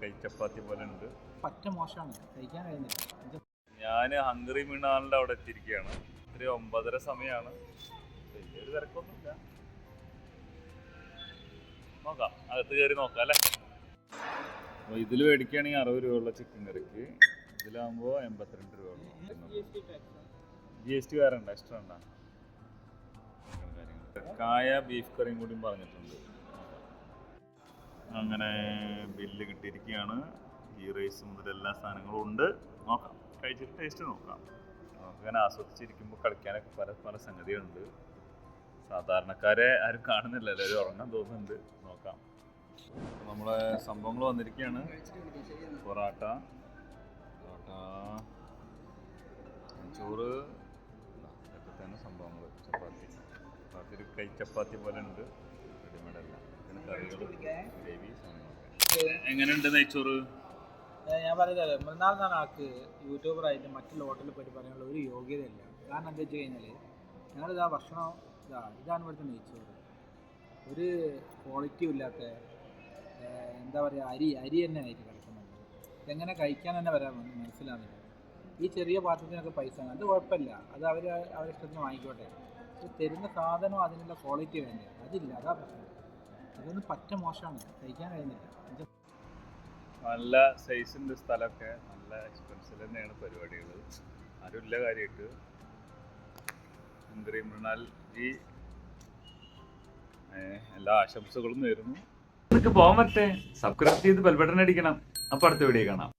കൈ ചപ്പാത്തി പോലെ ഉണ്ട്. പറ്റ മോശമാണ്. കഴിക്കാൻ കഴിയുന്നില്ല. ഞാൻ ഹംഗറി മീണാളിന്റെ അവിടെ എത്തിയിരിക്കുകയാണ്. ഒരു ഒമ്പതര സമയമാണ് വലിയൊരു തിരക്കൊന്നുമില്ല. നോക്കാം. അകത്ത് കയറി നോക്കാം അല്ലേ? അപ്പോൾ ഇതിൽ മേടിക്കുകയാണെങ്കിൽ അറുപത് രൂപയുള്ള ചിക്കൻ കറിക്ക്. ഇതിലാകുമ്പോൾ എൺപത്തിരണ്ട് രൂപ ജി എസ് ടി വേറെ ഉണ്ടോ? എക്സ്ട്രാ ഉണ്ടോ കായ ബീഫ് കറിയും കൂടിയും പറഞ്ഞിട്ടുണ്ട്. അങ്ങനെ ബില്ല് കിട്ടിയിരിക്കുകയാണ്. ഈ റൈസ് മുതൽ എല്ലാ സാധനങ്ങളും ഉണ്ട്. നോക്കാം. കഴിച്ചിട്ട് ടേസ്റ്റ് നോക്കാം. അങ്ങനെ ആസ്വദിച്ചിരിക്കുമ്പോൾ കളിക്കാനൊക്കെ പല പല സംഗതികളുണ്ട്. സാധാരണക്കാരെ ആരും കാണുന്നില്ല. എല്ലാവരും ഉറങ്ങാൻ തോന്നുന്നുണ്ട്. നോക്കാം. നമ്മളെ സംഭവങ്ങൾ വന്നിരിക്കുകയാണ്. പൊറാട്ട പൊറാട്ട ചോറ് ഇതാ, ഇതൊക്കെ തന്നെ സംഭവങ്ങൾ ചപ്പാത്തി. ചപ്പാത്തി ഒരു കൈ ചപ്പാത്തി പോലെ ഉണ്ട്. എങ്ങനെയുണ്ട് നെയ്ച്ചോറ്? ഞാൻ പറയുന്നത് മൃണാൾ എന്ന ആൾക്ക് യൂട്യൂബറായിട്ട് മറ്റുള്ള ഹോട്ടലിൽ പോയിട്ട് പറയാനുള്ള ഒരു യോഗ്യതയില്ല. കാരണം എന്താ വെച്ച് കഴിഞ്ഞാൽ ഞങ്ങളിതാ ഭക്ഷണം ഇതാ ഇതാണ് ഇവിടുത്തെ നെയ്ച്ചോറ്. ഒരു ക്വാളിറ്റി ഇല്ലാത്ത എന്താ പറയുക അരി അരി തന്നെ ആയിട്ട് കിടക്കുന്നുണ്ട് ഇതെങ്ങനെ കഴിക്കാൻ തന്നെ വരാൻ മനസ്സിലാവുന്നില്ല. ഈ ചെറിയ പാത്രത്തിനൊക്കെ പൈസ അത് കുഴപ്പമില്ല. അത് അവർ അവരിഷ്ടത്തിന് വാങ്ങിക്കോട്ടെ. തരുന്ന സാധനം അതിനുള്ള ക്വാളിറ്റി വേണ്ടേ? അതില്ല. അതാ പ്രശ്നം. ഇതൊന്നും പറ്റ മോശമാണ്. കഴിക്കാൻ കഴിയുന്നില്ല. നല്ല സൈസിന്റെ സ്ഥലമൊക്കെ. നല്ല എക്സ്പെൻസീവ് തന്നെയാണ് പരിപാടികൾ ആരുമില്ല കാര്യമായിട്ട് ഹംഗറി മൃണാൽ ജി എല്ലാ ആശംസകളും നേരുന്നു. നിങ്ങൾക്ക് പോകാൻ പറ്റേ. സബ്സ്ക്രൈബ് ചെയ്ത് ബെൽബട്ടൺ അടിക്കണം. അപ്പോൾ അടുത്ത വീഡിയോ കാണാം.